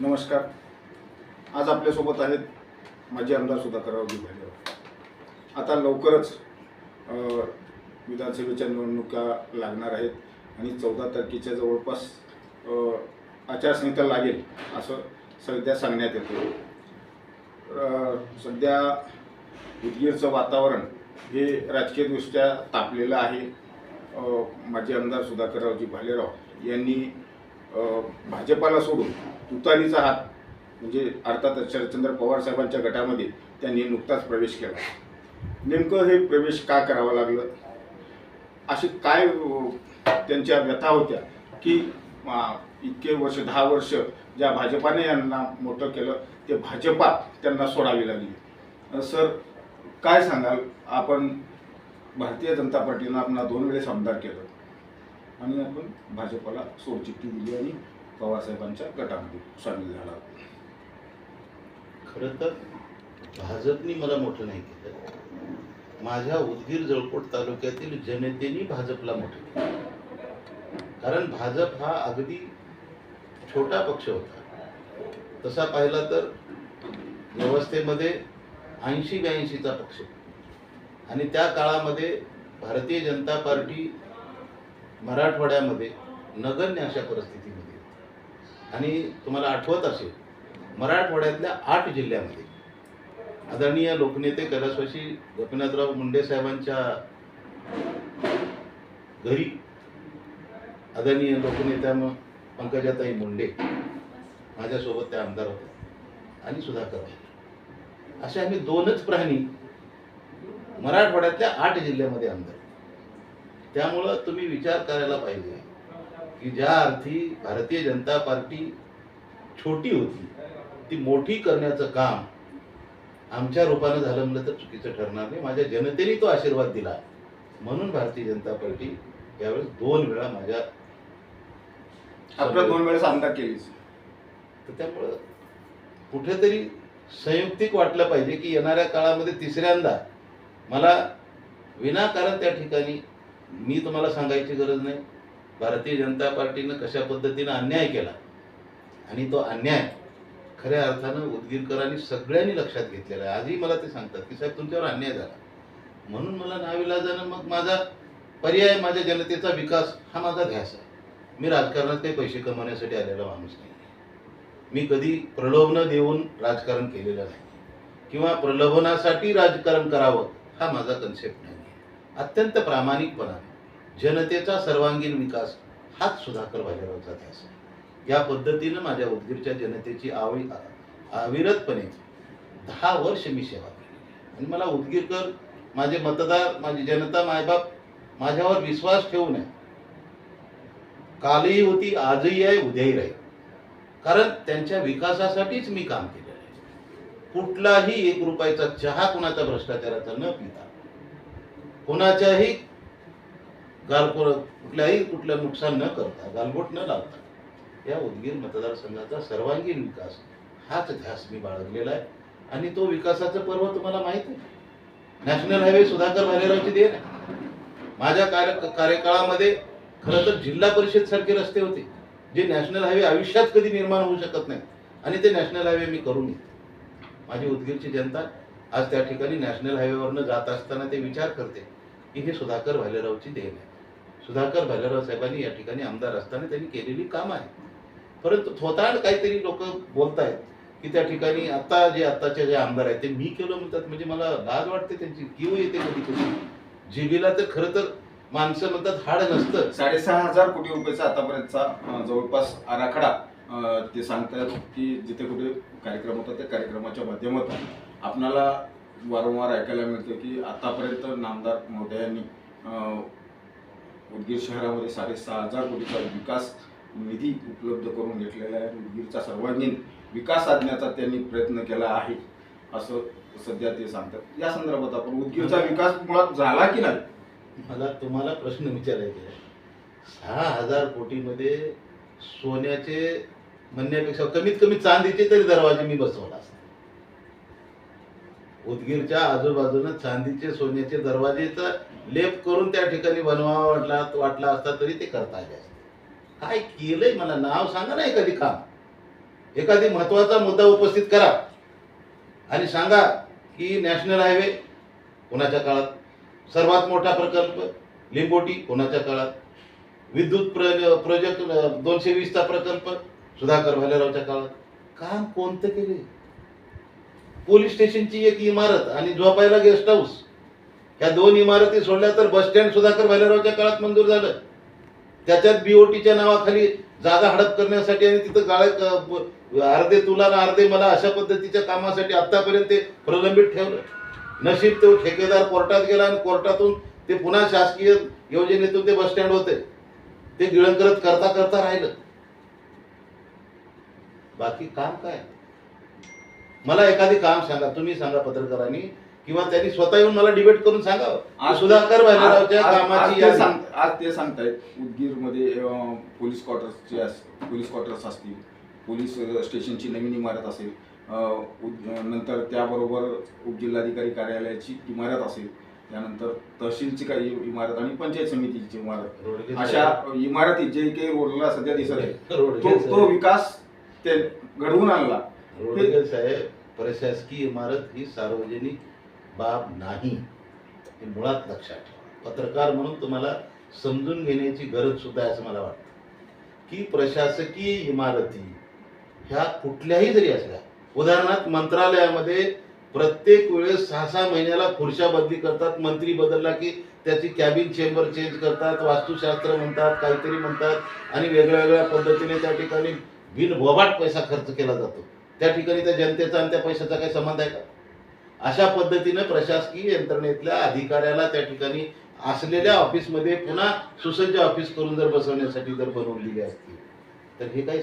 नमस्कार. आज आपल्यासोबत आहेत माजी आमदार सुधाकररावजी भालेराव आता लवकरच विधानसभेच्या निवडणुका लागणार आहेत आणि चौदा तारखेच्या जवळपास आचारसंहिता लागेल असं सध्या सांगण्यात येतं. सध्या उदगीरचं वातावरण हे राजकीयदृष्ट्या तापलेलं आहे. अ, माजी आमदार सुधाकररावजी भालेराव यांनी भाजपाला सोडून तुतारीचा हात म्हणजे अर्थात शरदचंद्र पवार साहेबांच्या गटामध्ये त्यांनी नुकताच प्रवेश केला. नेमकं हे प्रवेश का करावा लागलं? अशी काय त्यांच्या व्यथा होत्या की इतके वर्ष दहा वर्ष ज्या भाजपाने यांना मोठं केलं ते भाजपा त्यांना सोडावी लागली. सर काय सांगाल? आपण भारतीय जनता पार्टीनं आपण दोन वेळेस आमदार केलं आणि आपण भाजपला सोडचिठ्ठी दिली आणि पवारसाहेबांच्या गटामध्ये सामील झाला. खरं तर भाजपनी मला मोठं नाही केलं. माझ्या उदगीर जळकोट तालुक्यातील जनतेने भाजपला मोठं केलं. कारण भाजप हा अगदी छोटा पक्ष होता. तसा पाहिला तर व्यवस्थेमध्ये ऐंशी ब्याऐंशीचा पक्ष. आणि त्या काळामध्ये भारतीय जनता पार्टी मराठवाड्यामध्ये नगण्य अशा परिस्थिती आणि तुम्हाला आठवत असेल मराठवाड्यातल्या आठ जिल्ह्यामध्ये आदरणीय लोकनेते कैलासवासी गोपीनाथराव मुंडे साहेबांच्या घरी आदरणीय लोकनेत्या पंकजाताई मुंडे माझ्यासोबत त्या आमदार होत्या आणि सुधाकर असे आम्ही दोनच प्राणी मराठवाड्यातल्या आठ जिल्ह्यामध्ये आमदार. त्यामुळं तुम्ही विचार करायला पाहिजे. की ज्या अर्थी भारतीय जनता पार्टी छोटी होती ती मोठी करण्याचं काम आमच्या रूपानं झालं म्हणलं तर चुकीचं ठरणार नाही. माझ्या जनतेने तो आशीर्वाद दिला. म्हणून भारतीय जनता पार्टी यावेळेस दोन वेळा माझ्या आपल्या दोन वेळेस आमदार केलीच. तर त्यामुळं कुठेतरी संयुक्तिक वाटलं पाहिजे की येणाऱ्या काळामध्ये तिसऱ्यांदा मला विनाकारण त्या ठिकाणी मी तुम्हाला सांगायची गरज नाही. भारतीय जनता पार्टीनं कशा पद्धतीनं अन्याय केला? आणि तो अन्याय खऱ्या अर्थानं उदगीरकरांनी सगळ्यांनी लक्षात घेतलेला आहे. आजही मला ते सांगतात की साहेब तुमच्यावर अन्याय झाला. म्हणून मला नाविलाजानं मग माझा पर्याय माझ्या जनतेचा विकास हा माझा ध्यास आहे. मी राजकारणात काही पैसे कमवण्यासाठी आलेला माणूस नाही. मी कधी प्रलोभनं देऊन राजकारण केलेलं नाही. किंवा प्रलोभनासाठी राजकारण करावं हा माझा कन्सेप्ट नाही. अत्यंत प्रामाणिकपणा. जनतेचा सर्वांगीण विकास हाच सुधाकर भालेरावचा ध्यास या पद्धतीनं माझ्या उदगीरच्या जनतेची आवी अविरतपणे दहा वर्ष मी सेवा केली. आणि मला उदगीरकर माझे मतदार माझी जनता मायबाप माझ्यावर विश्वास ठेवू नये. कालही होती आजही आहे उद्याही राहील. कारण त्यांच्या विकासासाठीच मी काम केलेलं आहे. कुठलाही एक रुपयाचा चहा कुणाचा भ्रष्टाचाराचा न पिता. कुणाच्याही गालपोर कुठल्याही कुठलं नुकसान न करता गालबोट न लावता या उदगीर मतदारसंघाचा सर्वांगीण विकास हाच ध्यास मी बाळगलेला आहे. आणि तो विकासाचं पर्व तुम्हाला माहीत आहे. नॅशनल हायवे सुधाकर भालेरावची देण आहे. माझ्या कार्य कार्यकाळामध्ये खरं तर जिल्हा परिषद सारखे रस्ते होते जे नॅशनल हायवे आयुष्यात कधी निर्माण होऊ शकत नाही. आणि ते नॅशनल हायवे मी करून येते माझी उदगीरची जनता आज त्या ठिकाणी नॅशनल हायवेवरनं जात असताना ते विचार करते की हे सुधाकर भालेरावची देण आहे. सुधाकर भालेराव साहेबांनी या ठिकाणी आमदार असताना त्यांनी केलेली काम आहे. परंतु थोताड काहीतरी लोक बोलतायत की त्या ठिकाणी आता जे आताचे जे आमदार आहेत ते मी केलं म्हणतात म्हणजे मला लाज वाटते त्यांची किव येते कधी कधी. जीबीला तर खरं तर माणसं म्हणतात हाड नसतं. साडेसहा हजार कोटी रुपयाचा आतापर्यंतचा जवळपास आराखडा ते सांगतात की जिथे कुठे कार्यक्रम होतात त्या कार्यक्रमाच्या माध्यमातून. आपणाला वारंवार ऐकायला मिळतं की आतापर्यंत नामदार महोदयांनी उदगीर शहरामध्ये साडेसहा हजार कोटीचा विकास निधी उपलब्ध करून घेतलेला आहे. उदगीरचा सर्वांगीण विकास साधण्याचा त्यांनी प्रयत्न केला आहे असं सध्या ते सांगतात. या संदर्भात आपण उदगीरचा विकास मुळात झाला की नाही? मला तुम्हाला प्रश्न विचारायचे आहे सहा हजार कोटीमध्ये सोन्याचे म्हणण्यापेक्षा कमीत कमी चांदीचे तरी दरवाजे मी बसवला असता. उदगीरच्या आजूबाजूनं चांदीचे सोन्याचे दरवाजेचा लेप करून त्या ठिकाणी बनवावा वाटला वाटला असता तरी ते करता आले असते. काय केलंय मला? नाव सांगा ना एखादी काम. एखादी महत्त्वाचा मुद्दा उपस्थित करा. आणि सांगा की नॅशनल हायवे कोणाच्या काळात? सर्वात मोठा प्रकल्प लिंबोटी कोणाच्या काळात? विद्युत प्र प्रोजेक्ट दोनशे वीसचा प्रकल्प सुधाकर भालेरावच्या काळात. काम कोणतं केले पोलीस स्टेशनची एक इमारत आणि झोपायला गेस्ट हाऊस. ह्या दोन इमारती सोडल्या तर बस स्टँड सुधाकर भालेरावच्या काळात मंजूर झालं. त्याच्यात बीओटीच्या नावाखाली जागा हडप करण्यासाठी आणि तिथं गाळ अर्धे तुला अर्धे मला अशा पद्धतीच्या कामासाठी आतापर्यंत ते प्रलंबित ठेवलं. नशीब तो ठेकेदार कोर्टात गेला आणि कोर्टातून ते पुन्हा शासकीय योजनेतून ते बस स्टँड होते. ते गिळंकरत करता करता राहिलं. बाकी काम काय? मला एखादी काम सांगा. तुम्ही सांगा पत्रकारांनी. किंवा त्यांनी स्वतः येऊन मला डिबेट करून सांगावं. आज- सुधाकर भालेरावच्या कामाची आज ते सांगतायत उदगीरमध्ये पोलीस क्वार्टर्सचे पोलीस क्वार्टर्स असतील. पोलीस स्टेशनची नवीन इमारत असेल. नंतर त्याबरोबर उपजिल्हाधिकारी कार्यालयाची इमारत असेल. त्यानंतर तहसीलची काही इमारत आणि पंचायत समितीची इमारत. अशा. इमारती जे काही रोडला सध्या दिसत आहे तो. विकास ते घडवून आणला. साहेब प्रशासकीय इमारत ही सार्वजनिक बाब नाही हे मुळात लक्षात ठेवा. पत्रकार म्हणून तुम्हाला समजून घेण्याची गरज सुद्धा आहे असं मला वाटतं. की प्रशासकीय इमारती ह्या कुठल्याही जरी असल्या उदाहरणार्थ मंत्रालयामध्ये प्रत्येक वेळेस सहा सहा महिन्याला खुर्शा बदली करतात मंत्री बदलला की त्याची कॅबिन चेंबर चेंज करतात वास्तुशास्त्र म्हणतात काहीतरी म्हणतात आणि वेगळ्या वेगळ्या पद्धतीने त्या ठिकाणी बिनबोबाट पैसा खर्च केला जातो. त्या ठिकाणी त्या जनतेचा आणि त्या पैशाचा काही संबंध आहे का? अशा पद्धतीनं प्रशासकीय यंत्रणेतल्या अधिकाऱ्याला त्या ठिकाणी असलेल्या ऑफिसमध्ये पुन्हा सुसज्ज ऑफिस करून जर बसवण्यासाठी जर बनवून दिली असती तर हे काही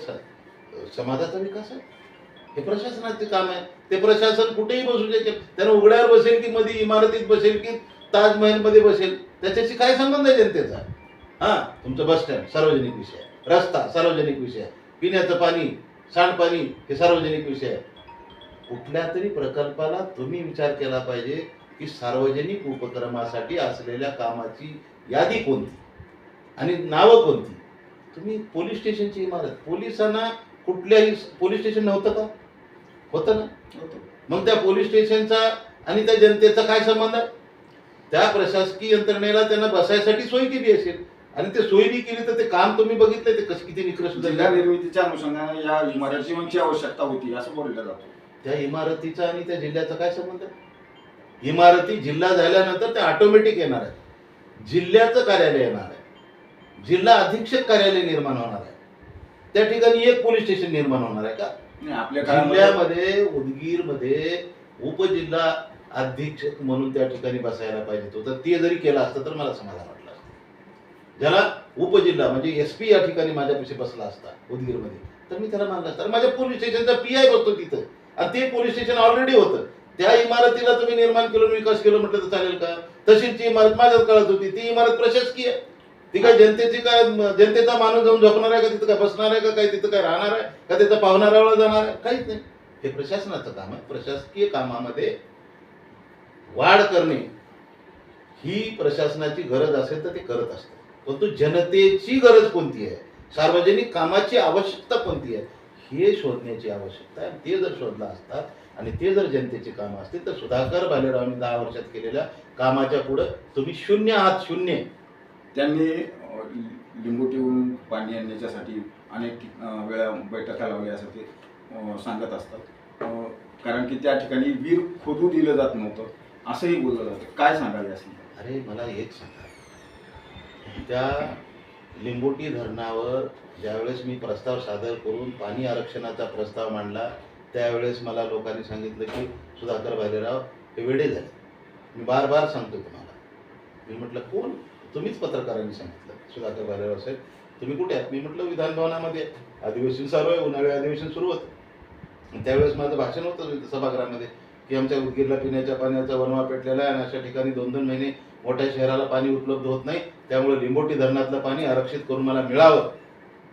समाजाचा विकास आहे? हे प्रशासनाचे काम आहे. ते प्रशासन कुठेही बसू शकेल. त्यानं उघड्यावर बसेल की मध्ये इमारतीत बसेल की ताजमहलमध्ये बसेल. त्याच्याशी काय संबंध आहे जनतेचा? हा तुमचं बस स्टँड सार्वजनिक विषय. रस्ता सार्वजनिक विषय. आहे. पिण्याचं पाणी सांडपाणी हे सार्वजनिक विषय आहे. कुठल्या तरी प्रकल्पाला तुम्ही विचार केला पाहिजे की सार्वजनिक उपक्रमासाठी असलेल्या कामाची यादी कोणती? आणि नावं कोणती? तुम्ही पोलीस स्टेशनची इमारत पोलिसांना कुठल्याही पोलीस स्टेशन नव्हतं का? होतं ना? मग त्या पोलीस स्टेशनचा आणि त्या जनतेचा काय संबंध? आहे त्या प्रशासकीय यंत्रणेला त्यांना बसायसाठी सोय केली असेल. आणि ते सोयी केली तर ते काम तुम्ही बघितलंय ते कसं किती निकृष्ट निर्मितीच्या अनुषंगाने या इमारतींची आवश्यकता होती असं बोललं जातं. त्या इमारतीचा आणि त्या जिल्ह्याचा काय संबंध आहे? इमारती जिल्हा झाल्यानंतर ते ऑटोमॅटिक येणार आहे जिल्ह्याचं कार्यालय येणार आहे. जिल्हा अधीक्षक कार्यालय निर्माण होणार आहे. त्या ठिकाणी एक पोलीस स्टेशन निर्माण होणार आहे का? आपल्या जिल्ह्यामध्ये उदगीरमध्ये उपजिल्हा अधीक्षक म्हणून त्या ठिकाणी बसायला पाहिजे होतं. ते जरी केलं असतं तर मला समाधान वाटलं असतं. ज्याला उपजिल्हा म्हणजे एस पी या ठिकाणी माझ्यापाशी बसला असता उदगीरमध्ये तर मी त्याला मानलं असतं. माझ्या पोलीस स्टेशनचा पी आय बसतो तिथं. आणि ते पोलीस स्टेशन ऑलरेडी होतं. त्या इमारतीला तुम्ही निर्माण केलं विकास केलं म्हटलं तर चालेल का? तशीच इमारत माझ्याच काळात होती ती इमारत प्रशासकीय ती काय जनतेची काय जनतेचा माणूस जाऊन झोपणार आहे का? तिथं काय बसणार आहे का? काही तिथं काय राहणार आहे? का तिथं पाहुणाऱ्याला जाणार आहे? काहीच नाही. हे प्रशासनाचं काम आहे. प्रशासकीय कामामध्ये वाढ करणे ही प्रशासनाची गरज असेल तर ते करत असतात. परंतु जनतेची गरज कोणती आहे? सार्वजनिक कामाची आवश्यकता कोणती आहे? हे शोधण्याची आवश्यकता आहे. ते जर शोधला असता आणि ते जर जनतेची कामं असतील तर सुधाकर भालेरावांनी दहा वर्षात केलेल्या कामाच्या पुढं तुम्ही शून्य आहात शून्य. त्यांनी लिंबोटीहून पाणी आणण्याच्यासाठी अनेक वेळा बैठका लावल्या असं ते सांगत असतात. कारण की त्या ठिकाणी वीर खोदू दिलं जात नव्हतं. असंही बोललं जातं. काय या संदर्भात? अरे मला एक सांगा. त्या लिंबोटी धरणावर ज्यावेळेस मी प्रस्ताव सादर करून पाणी आरक्षणाचा प्रस्ताव मांडला त्यावेळेस मला लोकांनी सांगितलं की सुधाकर भालेराव हे वेडे झाले. मी बार बार सांगतो तुम्हाला. मी म्हटलं कोण? तुम्हीच पत्रकारांनी सांगितलं. सुधाकर भालेराव साहेब तुम्ही कुठे आहात? मी म्हटलं विधानभवनामध्ये अधिवेशन चालू आहे उन्हाळी अधिवेशन सुरू होतं. त्यावेळेस माझं भाषण होतं सभागृहामध्ये की आमच्या उदगीरला पिण्याच्या पाण्याचा वनवा पेटलेला आहे आणि अशा ठिकाणी दोन दोन महिने मोठ्या शहराला पाणी उपलब्ध होत नाही. त्यामुळे लिंबोटी धरणातलं पाणी आरक्षित करून मला मिळावं.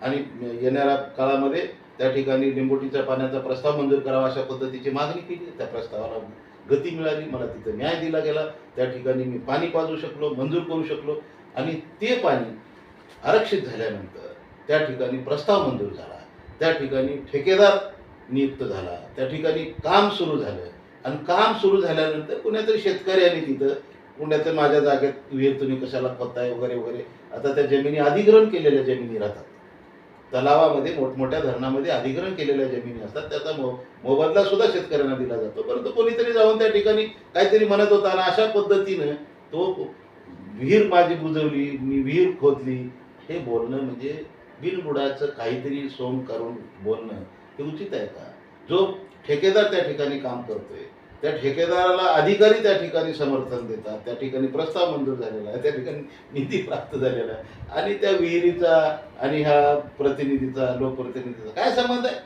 आणि येणाऱ्या काळामध्ये त्या ठिकाणी लिंबोटीच्या पाण्याचा प्रस्ताव मंजूर करावा अशा पद्धतीची मागणी केली. त्या प्रस्तावाला गती मिळाली. मला तिथं न्याय दिला गेला. त्या ठिकाणी मी पाणी पाजू शकलो मंजूर करू शकलो. आणि ते पाणी आरक्षित झाल्यानंतर त्या ठिकाणी प्रस्ताव मंजूर झाला. त्या ठिकाणी ठेकेदार नियुक्त झाला. त्या ठिकाणी काम सुरू झालं. आणि काम सुरू झाल्यानंतर कुणीतरी शेतकऱ्याने तिथं कुणाचं माझ्या जागेत विहीर तुम्ही कशाला खोताय वगैरे वगैरे. आता त्या जमिनी अधिग्रहण केलेल्या जमिनी राहतात. तलावामध्ये मोठमोठ्या धरणामध्ये अधिग्रहण केलेल्या जमिनी असतात. त्याचा मो मोबदला सुद्धा शेतकऱ्यांना दिला जातो. परंतु कोणीतरी जाऊन त्या ठिकाणी काहीतरी म्हणत होता आणि अशा पद्धतीनं तो विहीर माझी बुजवली मी विहीर खोदली. हे बोलणं म्हणजे बिनबुडाचं काहीतरी सोंग करून बोलणं हे उचित आहे का? जो ठेकेदार त्या ठिकाणी काम करतोय त्या ठेकेदाराला अधिकारी त्या ठिकाणी समर्थन देतात त्या ठिकाणी प्रस्ताव मंजूर झालेला आहे त्या ठिकाणी निधी प्राप्त झालेला आहे. आणि त्या विहिरीचा आणि ह्या प्रतिनिधीचा लोकप्रतिनिधीचा काय संबंध आहे?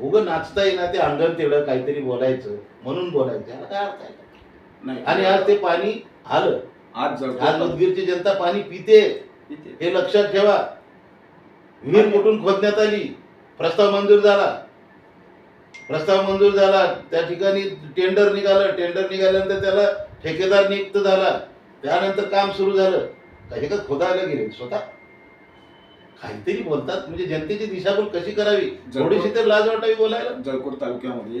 उगं नाचता येईना ते अंगण तेवढं काहीतरी बोलायचं म्हणून बोलायचं काय अर्थ आहे? नाही. आणि आज ते पाणी आलं. आज आज उदगीरची जनता पाणी पिते. हे लक्षात ठेवा. विहीर कुठून खोदण्यात आली. प्रस्ताव मंजूर झाला. प्रस्ताव मंजूर झाला त्या ठिकाणी टेंडर निघालं. टेंडर निघाल्यानंतर त्याला ठेकेदार नियुक्त झाला. त्यानंतर काम सुरू झालं. काही का खोदायला गेले? स्वतः? काहीतरी बोलतात. म्हणजे जनतेची दिशाभूल कशी करावी? थोडीशी तर लाज वाटावी बोलायला. जळकोट तालुक्यामध्ये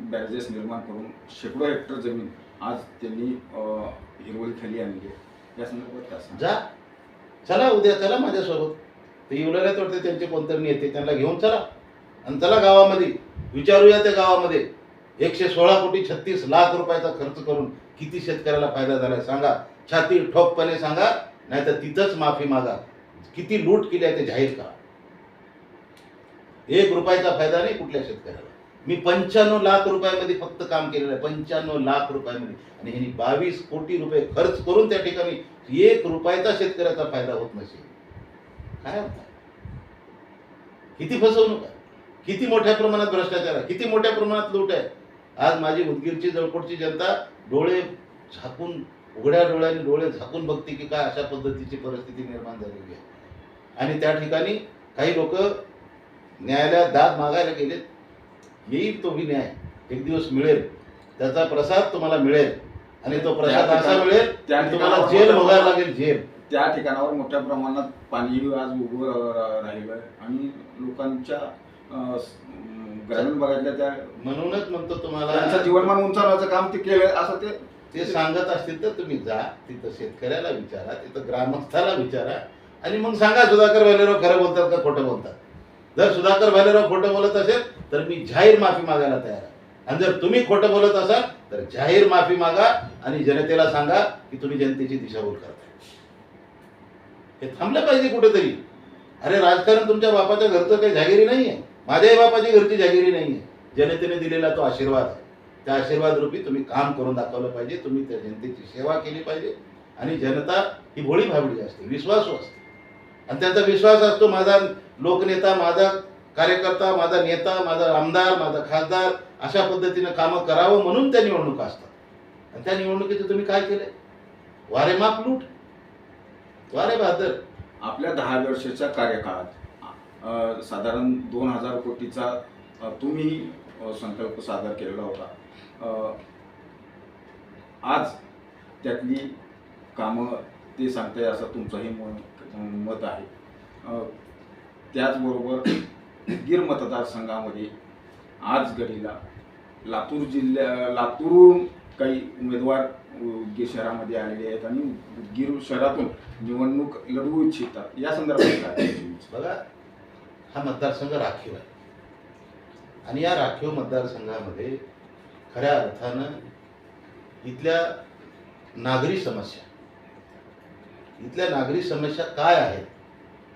बॅरेजेस निर्माण करून शेकडो हेक्टर जमीन आज त्यांनी हिरवळी खाली आणली या संदर्भात? जा. चला उद्या चला माझ्यासोबत. ते येवलेल्यात वाटते त्यांचे कोणतरी नेते. त्यांना घेऊन चला. आणि चला गावामध्ये. विचारूया त्या गावामध्ये. एकशे सोळा कोटी छत्तीस लाख रुपयाचा खर्च करून किती शेतकऱ्याला फायदा झालाय सांगा. छाती ठोकपणे सांगा नाहीतर तिथंच माफी मागा. किती लूट केली आहे ते जाहीर करा. एक रुपयाचा फायदा नाही कुठल्या शेतकऱ्याला. मी पंच्याण्णव लाख रुपयामध्ये फक्त काम केलेलं आहे पंच्याण्णव लाख रुपयामध्ये. आणि ह्यांनी बावीस कोटी रुपये खर्च करून त्या ठिकाणी एक रुपयाचा शेतकऱ्याचा फायदा होत नसेल. काय अर्थ किती फसवणूक आहे? किती मोठ्या प्रमाणात भ्रष्टाचार आहे? किती मोठ्या प्रमाणात लूट आहे? आज माझी उदगीरची जळकोटची जनता डोळे झाकून उघड्या डोळ्याने डोळे झाकून बघते की काय अशा पद्धतीची परिस्थिती निर्माण झालेली आहे. आणि त्या ठिकाणी काही लोक न्यायालयात दाद मागायला गेलेत. येईल तो बी न्याय. एक दिवस मिळेल. त्याचा प्रसाद तुम्हाला मिळेल. आणि तो प्रसाद असा मिळेल तुम्हाला जेल प्रमाणात- लागेल जेल. त्या ठिकाणावर मोठ्या प्रमाणात पाणी आज उभं राहिलं आणि लोकांच्या ग्रामीण भागातल्या त्या म्हणूनच म्हणतो त्यांचं तुम्हाला जीवनमान उंचावण्याचं काम ते केलं असं ते ते सांगत असतील तर तुम्ही जा तिथं शेतकऱ्याला विचारा तिथं ग्रामस्थाला विचारा आणि मग सांगा सुधाकर भालेराव खरं बोलतात का खोटं बोलतात? जर सुधाकर भालेराव खोटं बोलत असेल तर मी जाहीर माफी मागायला तयार आहे. आणि जर तुम्ही खोटं बोलत असाल तर जाहीर माफी मागा आणि जनतेला सांगा की तुम्ही जनतेची दिशाभूल करताय. हे थांबलं पाहिजे कुठेतरी. अरे राजकारण तुमच्या बापाच्या घरचं काही जागिरी नाही आहे माझ्याही बापाची घरची जागिरी नाही आहे जनतेने दिलेला तो आशीर्वाद आहे. त्या आशीर्वाद रूपी तुम्ही काम करून दाखवलं पाहिजे. तुम्ही त्या जनतेची सेवा केली पाहिजे. आणि जनता ही भोळी भाबडी असते विश्वासू असते. आणि त्यांचा विश्वास असतो माझा लोकनेता माझा कार्यकर्ता माझा नेता माझा आमदार माझा खासदार अशा पद्धतीनं कामं करावं म्हणून त्या निवडणुका असतात. आणि त्या निवडणुकीचं तुम्ही काय केलं वारे माप लूट. वारे बहादर. आपल्या दहा वर्षाच्या कार्यकाळात साधारण दोन हजार कोटीचा तुम्ही संकल्प सादर केलेला होता. आज त्यातली कामं ते सांगताय असं तुमचंही मत आहे. त्याचबरोबर गिर मतदारसंघामध्ये आज घडीला लातूर जिल्ह्या लातूरहून काही उमेदवार गिर शहरामध्ये आलेले आहेत आणि गिर शहरातून निवडणूक लढवू इच्छितात. या संदर्भात काय बघा हा मतदारसंघ राखीव आहे. आणि या राखीव मतदारसंघामध्ये खऱ्या अर्थानं इथल्या नागरी समस्या इथल्या नागरी समस्या काय आहेत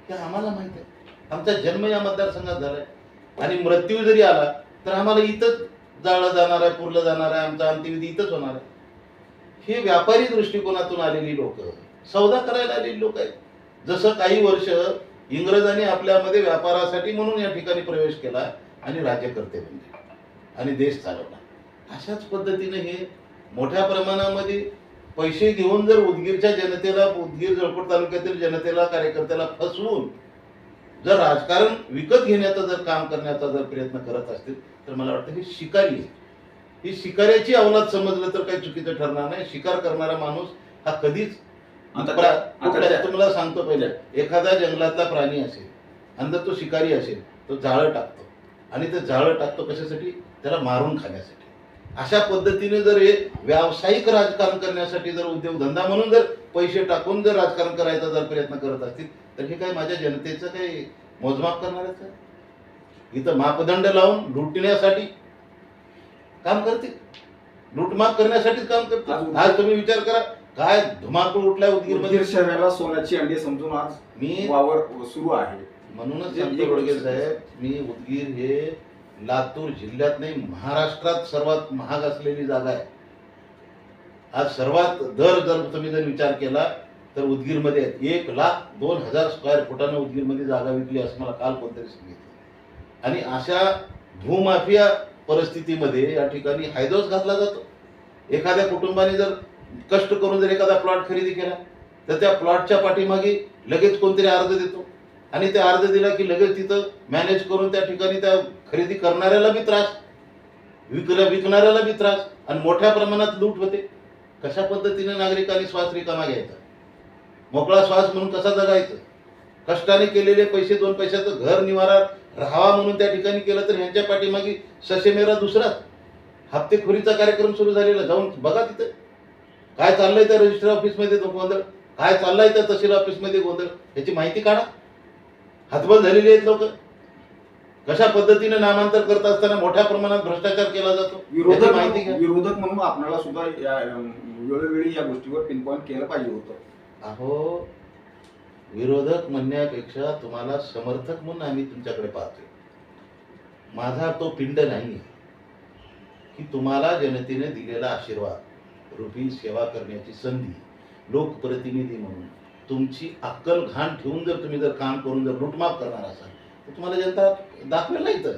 हे आम्हाला माहीत आहे. आमचा जन्म या मतदारसंघात झालाय आणि मृत्यू जरी आला तर आम्हाला इथंच जाळलं जाणार आहे पुरलं जाणार आहे आमचा अंत्यविधी इथंच होणार आहे. हे व्यापारी दृष्टिकोनातून आलेली लोक सौदा करायला आलेली लोक आहेत. जसं काही वर्ष इंग्रजांनी आपल्यामध्ये व्यापारासाठी म्हणून या ठिकाणी प्रवेश केला आणि राज्यकर्ते बनले. आणि देश चालवला. अशाच पद्धतीने हे मोठ्या प्रमाणामध्ये पैसे घेऊन जर उदगीरच्या जनतेला उदगीर जळकोट तालुक्यातील जनतेला कार्यकर्त्याला फसवून जर राजकारण विकत घेण्याचा जर काम करण्याचा जर प्रयत्न करत असतील तर मला वाटतं ही शिकारी आहे. ही शिकाऱ्याची अवलाद समजलं तर काही चुकीचं ठरणार नाही. शिकार करणारा माणूस हा कधीच आता प्रा- त्या- आता कुठल्या- त्या- तुम्हाला सांगतो पहिले. एखादा जंगलातला प्राणी असेल आणि जर तो शिकारी असेल तो जाळं टाकतो. आणि ते जाळं टाकतो कशासाठी? त्याला मारून खाण्यासाठी. अशा पद्धतीने जर हे व्यावसायिक राजकारण करण्यासाठी जर उद्योगधंदा म्हणून जर पैसे टाकून जर राजकारण करायचा जर प्रयत्न करत असतील तर हे काय माझ्या जनतेचं काही मोजमाप करणार आहेत का? इथं मापदंड लावून लुटण्यासाठी काम करतील? लुटमाप करण्यासाठीच काम करतात आज तुम्ही विचार करा. काय धुमाकूळ उठलाय उदगीरमध्ये उदगीर शहराला सोन्याची अंडी समजून आज मी वावर सुरू आहे. म्हणूनच सांगतो रोडगे साहेब मी उदगीर हे लातूर जिल्ह्यात नाही महाराष्ट्रात सर्वात महाग असलेली जागा आहे. आज सर्वात दर जर तुम्ही जर विचार केला तर उदगीरमध्ये एक लाख दोन हजार स्क्वेअर फुटानं उदगीरमध्ये जागा विकली असं मला काल कोणतरी सांगितलं. आणि अशा भूमाफिया परिस्थितीमध्ये या ठिकाणी हायदोस घातला जातो. एखाद्या कुटुंबाने जर कष्ट करून जर एखादा प्लॉट खरेदी केला तर त्या प्लॉटच्या पाठीमागे लगेच कोणतरी अर्ज देतो. आणि ते अर्ज दिला की लगेच तिथं मॅनेज करून त्या ठिकाणी त्या खरेदी करणाऱ्याला बी त्रास विकल्या विकणाऱ्याला बी त्रास आणि मोठ्या प्रमाणात लूट होते. कशा पद्धतीने नागरिकांनी श्वास रिकामा घ्यायचा? मोकळा श्वास म्हणून कसा जगायचं? कष्टाने केलेले पैसे दोन पैशाचं घर निवारा राहावा म्हणून त्या ठिकाणी केलं तर ह्यांच्या पाठीमागे ससेमेरा दुसराच हप्तेखोरीचा कार्यक्रम सुरू झालेला. जाऊन बघा तिथं. काय चाललंय त्या रजिस्टर ऑफिसमध्ये तो गोंधळ? काय चाललंय त्या तहसील ऑफिसमध्ये गोंधळ? याची माहिती काढा. हातबल झालेली आहेत लोक. कशा पद्धतीने नामांतर करत असताना मोठ्या प्रमाणात भ्रष्टाचार केला जातो? विरोधक माहिती घ्या. विरोधक म्हणून आपल्याला सुद्धा या वेळोवेळी या गोष्टीवर पिन पॉईंट केलं पाहिजे होतं. अहो विरोधक म्हणण्यापेक्षा तुम्हाला समर्थक म्हणून आम्ही तुमच्याकडे पाहतोय. माझा तो पिंड नाही की तुम्हाला जनतेने दिलेला आशीर्वाद. रूपी सेवा करण्याची संधी लोकप्रतिनिधी म्हणून तुमची अक्कल घाण ठेवून जर तुम्ही जर काम करून जर लुटमाप करणार असाल तर तुम्हाला जनता दाखवेल नाही तर.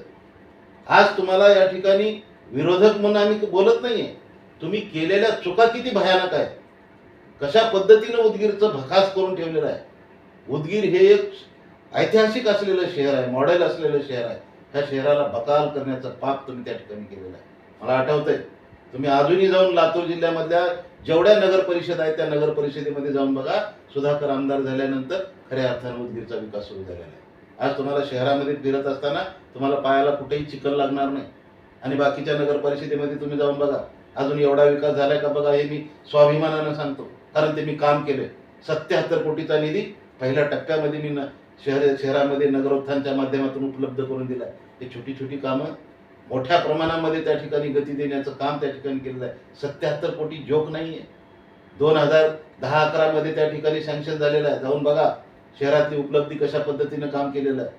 आज तुम्हाला या ठिकाणी विरोधक म्हणून आम्ही बोलत नाहीये. तुम्ही केलेल्या चुका किती भयानक आहेत. कशा पद्धतीनं उदगीरचं भकास करून ठेवलेलं आहे? उदगीर हे एक ऐतिहासिक असलेलं शहर आहे मॉडेल असलेलं शहर आहे. ह्या शहराला बकाल करण्याचं पाप तुम्ही त्या ठिकाणी केलेलं आहे. मला आठवतंय तुम्ही अजूनही जाऊन लातूर जिल्ह्यामधल्या जेवढ्या नगर परिषद आहेत त्या नगर परिषदेमध्ये जाऊन बघा. सुधाकर आमदार झाल्यानंतर खऱ्या अर्थानं उदगीरचा विकास सुरू झालेला आहे. आज तुम्हाला शहरामध्ये फिरत असताना तुम्हाला पायाला कुठेही चिखल लागणार नाही. आणि बाकीच्या नगर परिषदेमध्ये तुम्ही जाऊन बघा. अजून एवढा विकास झालाय का बघा हे मी स्वाभिमानानं सांगतो. कारण ते मी काम केलंय. सत्याहत्तर कोटीचा निधी पहिल्या टप्प्यामध्ये मी न शहर शहरामध्ये नगरोत्थानच्या माध्यमातून उपलब्ध करून दिला हे छोटी छोटी कामं मोठ्या प्रमाणामध्ये त्या ठिकाणी गती देण्याचं काम त्या ठिकाणी केलेलं आहे. सत्याहत्तर कोटी जोक नाही आहे दोन हजार दहा अकरामध्ये त्या ठिकाणी सँक्शन झालेलं आहे. जाऊन बघा शहरातली उपलब्धी कशा पद्धतीनं काम केलेलं आहे.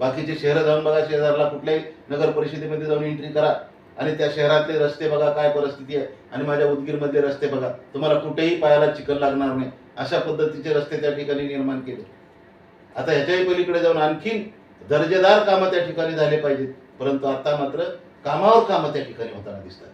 बाकीचे शहरं जाऊन बघा शेजारला कुठल्याही नगर परिषदेमध्ये जाऊन एंट्री करा. आणि त्या शहरातले रस्ते बघा काय परिस्थिती आहे. आणि माझ्या उदगीरमधले रस्ते बघा. तुम्हाला कुठेही पायाला चिखल लागणार नाही. अशा पद्धतीचे रस्ते त्या ठिकाणी निर्माण केले. आता ह्याच्याही पलीकडे जाऊन आणखीन दर्जेदार कामं त्या ठिकाणी झाले पाहिजेत. परंतु आता मात्र कामावर कामं त्या ठिकाणी होताना दिसतात.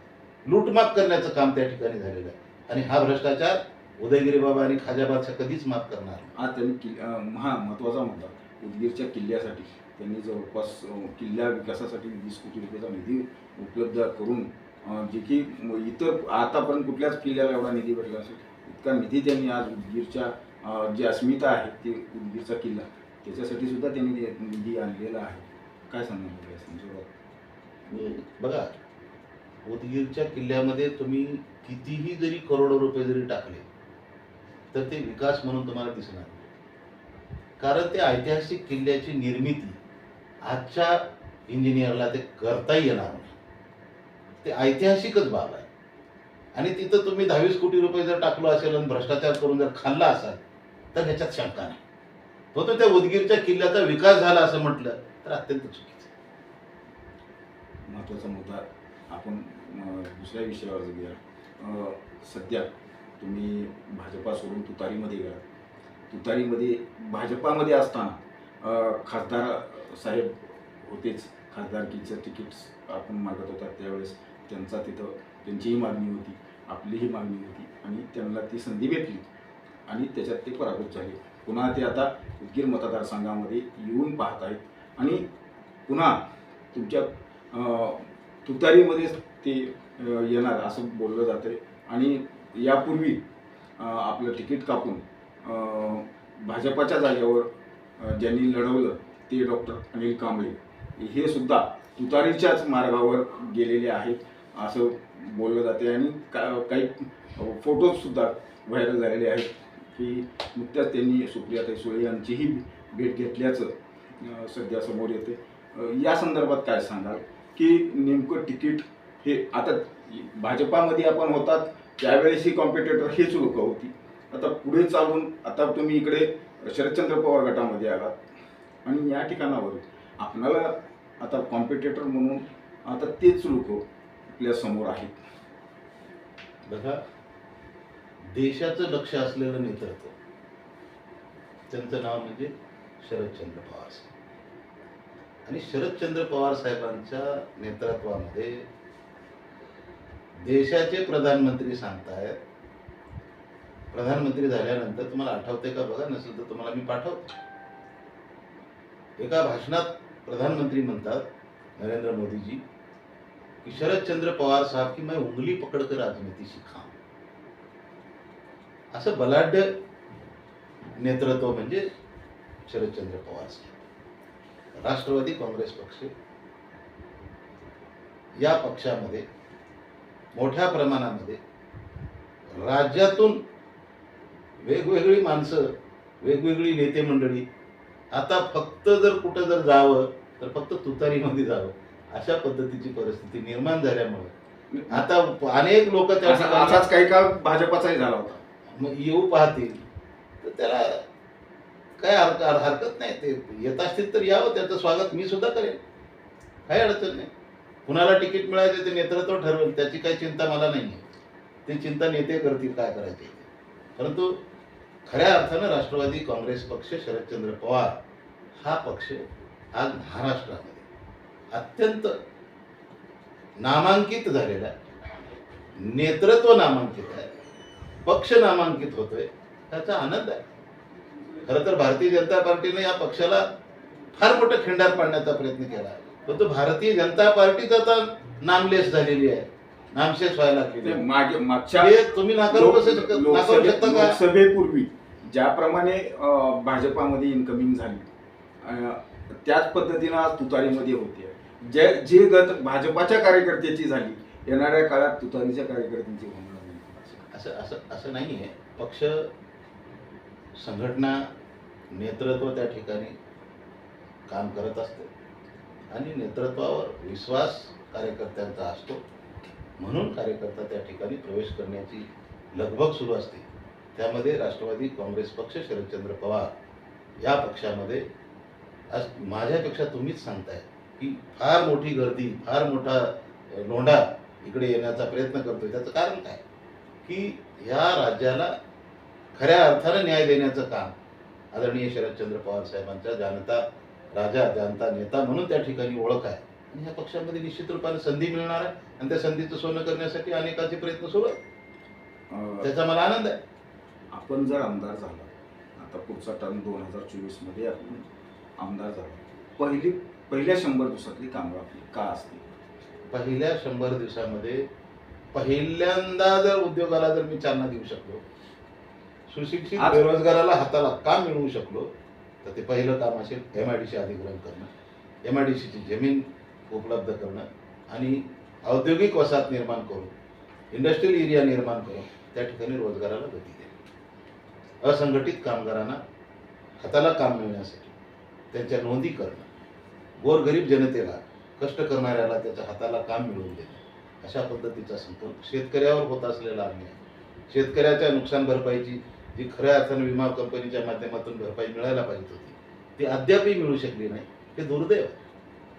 लूटमाप करण्याचं काम त्या ठिकाणी झालेलं आहे. आणि हा भ्रष्टाचार उदयगिरी बाबा आणि खाजाबादचा कधीच माफ करणार हा आज त्यांनी किल् अं, हा महत्त्वाचा मुद्दा. उदगीरच्या किल्ल्यासाठी. त्यांनी जवळपास किल्ल्या विकासासाठी वीस कोटी रुपयाचा निधी उपलब्ध करून जे की इतर आतापर्यंत कुठल्याच किल्ल्याला एवढा निधी भेटला असेल इतका निधी त्यांनी आज उदगीरच्या जी अस्मिता आहे ती उदगीरचा किल्ला त्याच्यासाठी सुद्धा त्यांनी निधी आणलेला आहे. काय सांगणार या संदर्भात बघा उदगीरच्या किल्ल्यामध्ये तुम्ही कितीही जरी करोडो रुपये जरी टाकले तर ते विकास म्हणून तुम्हाला दिसणार नाही. कारण ते ऐतिहासिक किल्ल्याची निर्मिती आजच्या इंजिनियरला ते करता येणार नाही. ते ऐतिहासिकच बाब आहे. आणि तिथं तुम्ही दहावीस कोटी रुपये जर टाकलो असेल आणि भ्रष्टाचार करून जर खाल्ला असाल तर ह्याच्यात शंका नाही. तो तर त्या उदगीरच्या किल्ल्याचा विकास झाला असं म्हटलं तर अत्यंत चुकीचं. महत्त्वाचा मुद्दा आपण दुसऱ्या विषयावर जाऊया. सध्या तुम्ही भाजपा सोडून तुतारीमध्ये गेला तुतारीमध्ये भाजपामध्ये असताना खासदार साहेब होतेच. खासदारकीचं तिकीट आपण मागत होता त्यावेळेस. त्यांचा तिथं त्यांचीही मागणी होती आपलीही मागणी होती आणि त्यांना ती संधी भेटली. आणि त्याच्यात ते पराभूत झाले. पुन्हा ते आता उदगीर मतदारसंघामध्ये येऊन पाहत आहेत. आणि पुन्हा तुमच्या तुतारीमध्येच ते येणार असं बोललं जातं आणि यापूर्वी आपलं तिकीट कापून भाजपाच्या जागेवर ज्यांनी लढवलं ते डॉक्टर अनिल कांबळे. हे सुद्धा तुतारीच्याच मार्गावर गेलेले आहेत असं बोललं जाते आणि का काही फोटोजसुद्धा व्हायरल झालेले आहेत की नुकत्याच त्यांनी सुप्रियाताई सुळे यांचीही भेट घेतल्याचं सध्या समोर येते. या संदर्भात काय सांगाल? की नेमकं तिकीट हे आता भाजपामध्ये आपण होतात त्यावेळेस ही कॉम्पिटेटर हेच लोक होती. आता पुढे चालून आता तुम्ही इकडे शरदचंद्र पवार गटामध्ये आलात. आणि या ठिकाणावर आपणाला आता कॉम्पिटेटर म्हणून आता तेच लोक आपल्यासमोर आहेत. बघा देशाचं लक्ष असलेलं नेतृत्व. त्यांचं नाव म्हणजे शरदचंद्र पवार साहेब. आणि शरदचंद्र पवार साहेबांच्या नेतृत्वामध्ये देशाचे प्रधानमंत्री सांगतायत. प्रधानमंत्री झाल्यानंतर तुम्हाला आठवते का बघा? नसेल तर तुम्हाला मी पाठवतो. एका भाषणात प्रधानमंत्री म्हणतात नरेंद्र मोदीजी की शरदचंद्र शरद चंद्र पवार साहब की मैं उंगली पकड़कर राजनीती सिखाऊं असं बलाढ्य नेतृत्व म्हणजे शरदचंद्र पवार साहेब. राष्ट्रवादी काँग्रेस पक्ष. या पक्षामध्ये मोठ्या प्रमाणामध्ये राज्यातून वेगवेगळी माणसं वेगवेगळी नेते मंडळी आता फक्त जर कुठं जर जावं तर फक्त तुतारीमध्ये जावं अशा पद्धतीची परिस्थिती निर्माण झाल्यामुळे. आता अनेक लोक त्या असाच काही काळ भाजपाचाही झाला होता. मग येऊ पाहतील. तर त्याला काय हरक हरकत नाही. ते येत असतील तर यावं त्याचं स्वागत मी सुद्धा करेन. काही अडचण नाही. कुणाला तिकीट मिळायचं ते नेतृत्व ठरवेल त्याची काही चिंता मला नाही आहे. ती चिंता नेते करतील काय करायचे परंतु खऱ्या अर्थानं राष्ट्रवादी काँग्रेस पक्ष शरदचंद्र पवार हा पक्ष आज महाराष्ट्रामध्ये अत्यंत नामांकित झालेला नेतृत्व नामांकित आहे. पक्ष नामांकित होतोय. त्याचा आनंद आहे. खरं तर भारतीय जनता पार्टीने या पक्षाला फार मोठं खिंडार पाडण्याचा प्रयत्न केला परंतु भारतीय जनता पार्टीच आता नामलेस झालेली आहे. नामशेष व्हायला तुम्ही नाकारू नाकारू शकता का? लोकसभेपूर्वी ज्याप्रमाणे भाजपामध्ये इन्कमिंग झाली त्याच पद्धतीनं आज तुतारीमध्ये होते. जे जे गत भाजपाच्या कार्यकर्त्याची झाली येणाऱ्या काळात तुतारीच्या कार्यकर्त्यांची होणार नाही. असं असं असं नाही आहे पक्ष संघटना नेतृत्व त्या ठिकाणी काम करत असते. आणि नेतृत्वावर विश्वास कार्यकर्त्यांचा असतो. म्हणून कार्यकर्ता त्या ठिकाणी प्रवेश करण्याची लगबग सुरू असते. त्यामध्ये राष्ट्रवादी काँग्रेस पक्ष शरदचंद्र पवार या पक्षामध्ये आज माझ्यापेक्षा तुम्हीच सांगताय की फार मोठी गर्दी फार मोठा लोंढा इकडे येण्याचा प्रयत्न करतोय. त्याचं कारण काय? की ह्या राज्याला खऱ्या अर्थानं न्याय देण्याचं काम आदरणीय शरदचंद्र पवार साहेबांच्या जनता राजा जनता नेता म्हणून त्या ठिकाणी ओळख आहे. आणि ह्या पक्षामध्ये निश्चित रूपाने संधी मिळणार आहे. आणि त्या संधीचं सोनं करण्यासाठी अनेकाचे प्रयत्न सुरू आहेत. त्याचा मला आनंद आहे. आपण जर आमदार झाला आता पुढचा टर्म दोन हजार चोवीसमध्ये आपण आमदार झाला. पहिली पहिल्या शंभर दिवसातली कामं आपली का असते पहिल्या शंभर दिवसामध्ये पहिल्यांदा जर उद्योगाला जर मी चालना देऊ शकलो सुशिक्षित आज- बेरोजगाराला हाताला काम मिळवू शकलो? तर ते पहिलं काम असेल एम आय डी सी अधिग्रहण करणं. एम आय डी सीची जमीन उपलब्ध करणं आणि औद्योगिक वसाहत निर्माण करून इंडस्ट्रियल एरिया निर्माण करून त्या ठिकाणी रोजगाराला गती देणं. असंघटित कामगारांना हाताला काम मिळण्यासाठी त्यांच्या नोंदी करणं. गोरगरीब जनतेला कष्ट करणाऱ्याला त्याच्या हाताला काम मिळवून देणं. अशा पद्धतीचा संकल्प शेतकऱ्यावर होत असलेला अन्याय. शेतकऱ्याच्या नुकसान भरपाईची जी खऱ्या अर्थानं विमा कंपनीच्या माध्यमातून भरपाई मिळायला पाहिजे होती ती अद्यापही मिळू शकली नाही. हे दुर्दैव.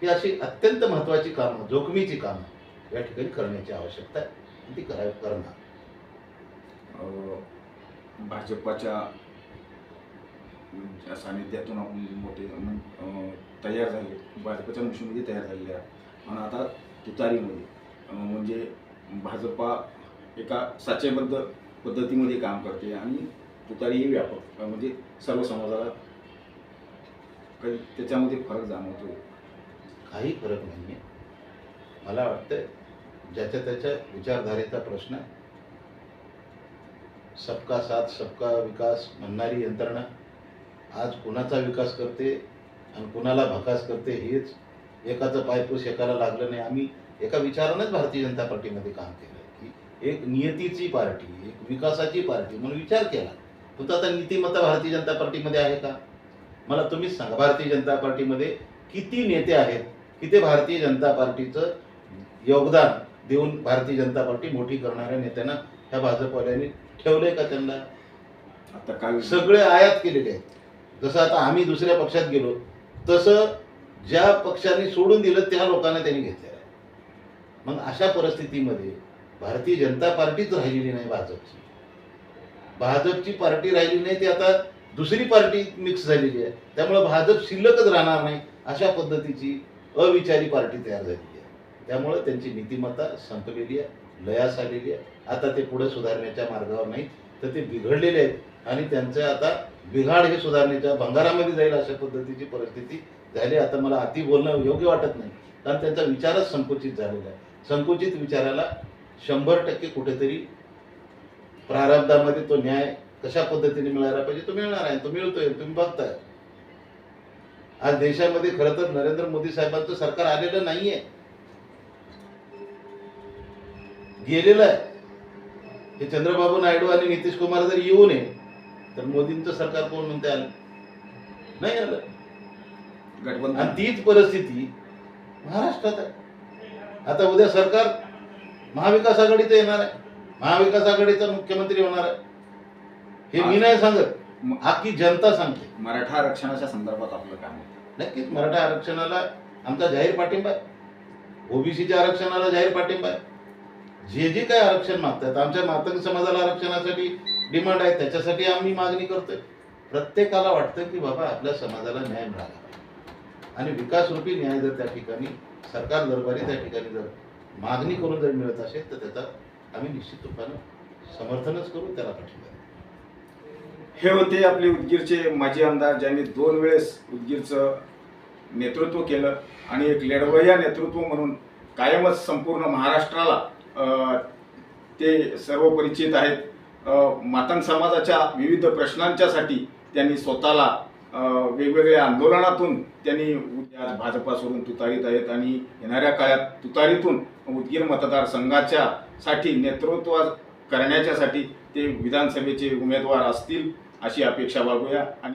ही अशी अत्यंत महत्त्वाची कामं जोखमीची कामं या ठिकाणी करण्याची आवश्यकता आहे. आणि ती करावी करणार. भाजपाच्या सानिध्यातून आपण मोठे तयार झाले भाजपाच्या मुशीमध्ये तयार झालेले आहे आणि आता तुतारीमध्ये म्हणजे भाजपा एका साचेबद्ध पद्धतीमध्ये काम करते आणि तुतारी ही व्यापक म्हणजे सर्व समाजाला काही त्याच्यामध्ये फरक जाणवतो. काही फरक नाही आहे मला वाटतं ज्याच्या त्याच्या विचारधारेचा प्रश्न सबका साथ सबका विकास म्हणणारी यंत्रणा आज कुणाचा विकास करते आणि कुणाला भकास करते हेच एकाचं पायपूस एकाला लागलं नाही. आम्ही एका विचारानंच भारतीय जनता पार्टीमध्ये काम केलं की एक नियतीची पार्टी एक विकासाची पार्टी म्हणून विचार केला. पण तो आता नीतिमत्ता भारतीय जनता पार्टीमध्ये आहे का? मला तुम्हीच सांगा भारतीय जनता पार्टीमध्ये किती नेते आहेत की ते भारतीय जनता पार्टीचं योगदान देऊन भारतीय जनता पार्टी मोठी करणाऱ्या नेत्यांना ह्या भाजपवाल्यांनी ठेवलंय का त्यांना? आता काल सगळे आयात केलेले आहेत. जसं आता आम्ही दुसऱ्या पक्षात गेलो तसं ज्या पक्षांनी सोडून दिलं त्या लोकांना त्यांनी घेतलेलं आहे. मग अशा परिस्थितीमध्ये भारतीय जनता पार्टीच राहिलेली नाही भाजपची. भाजपची पार्टी राहिली नाही ती आता दुसरी पार्टी मिक्स झालेली आहे. त्यामुळे भाजप शिल्लकच राहणार नाही अशा पद्धतीची अविचारी पार्टी तयार झालेली आहे. त्यामुळे त्यांची नीतिमत्ता संपलेली आहे लयास आलेली आहे. आता ते पुढे सुधारण्याच्या मार्गावर नाही तर ते बिघडलेले आहेत आणि त्यांचं आता बिघाड हे सुधारण्याच्या भंगारामध्ये जाईल अशा पद्धतीची परिस्थिती झाली. आता मला अति बोलणं योग्य वाटत नाही कारण त्यांचा विचारच संकुचित झालेला आहे. संकुचित विचाराला शंभर टक्के कुठेतरी प्रारब्धामध्ये तो न्याय कशा पद्धतीने मिळायला पाहिजे तो मिळणार आहे. तो मिळतोय तुम्ही बघताय. आज देशामध्ये खरं तर नरेंद्र मोदी साहेबांचं सरकार आलेलं नाहीये. गेलेलं आहे. हे चंद्रबाबू नायडू आणि नितीश कुमार जर येऊ नये तर मोदींचं सरकार कोण म्हणते आलं? नाही आलं. गठबंधन. आणि तीच परिस्थिती महाराष्ट्रात आहे. आता उद्या सरकार महाविकास आघाडीचं येणार आहे. महाविकास आघाडीचा मुख्यमंत्री होणार आहे. हे मी नाही सांगत. अख्खी जनता सांगते. मराठा आरक्षणाच्या संदर्भात आपलं काम आहे? नक्कीच मराठा आरक्षणाला आमचा जाहीर पाठिंबा आहे. ओबीसीच्या आरक्षणाला जाहीर पाठिंबा आहे. जे जे काही आरक्षण मागतात आमच्या मातंग समाजाला आरक्षणासाठी डिमांड आहे त्याच्यासाठी आम्ही मागणी करतोय. प्रत्येकाला वाटतं की बाबा आपल्या समाजाला न्याय मिळाला. आणि विकासरूपी न्याय जर त्या ठिकाणी सरकार दरबारी त्या ठिकाणी जर मागणी करून जर मिळत असेल तर त्याचा आम्ही निश्चित रूपानं समर्थनच करू त्याला पाठिंबा हे होते आपले उदगीरचे माजी आमदार ज्यांनी दोन वेळेस उदगीरचं नेतृत्व केलं आणि एक लढवय्या नेतृत्व म्हणून कायमच संपूर्ण महाराष्ट्राला ते सर्व परिचित आहेत मातंग समाजाच्या विविध प्रश्नांच्यासाठी त्यांनी स्वतःला वेगवेगळ्या आंदोलनातून त्यांनी आज भाजपा सोडून तुतारीत आहेत आणि येणाऱ्या काळात तुतारीतून उदगीर मतदारसंघाच्या साठी नेतृत्व करण्याच्यासाठी ते विधानसभेचे उमेदवार असतील अशी अपेक्षा बाळगूया. आणि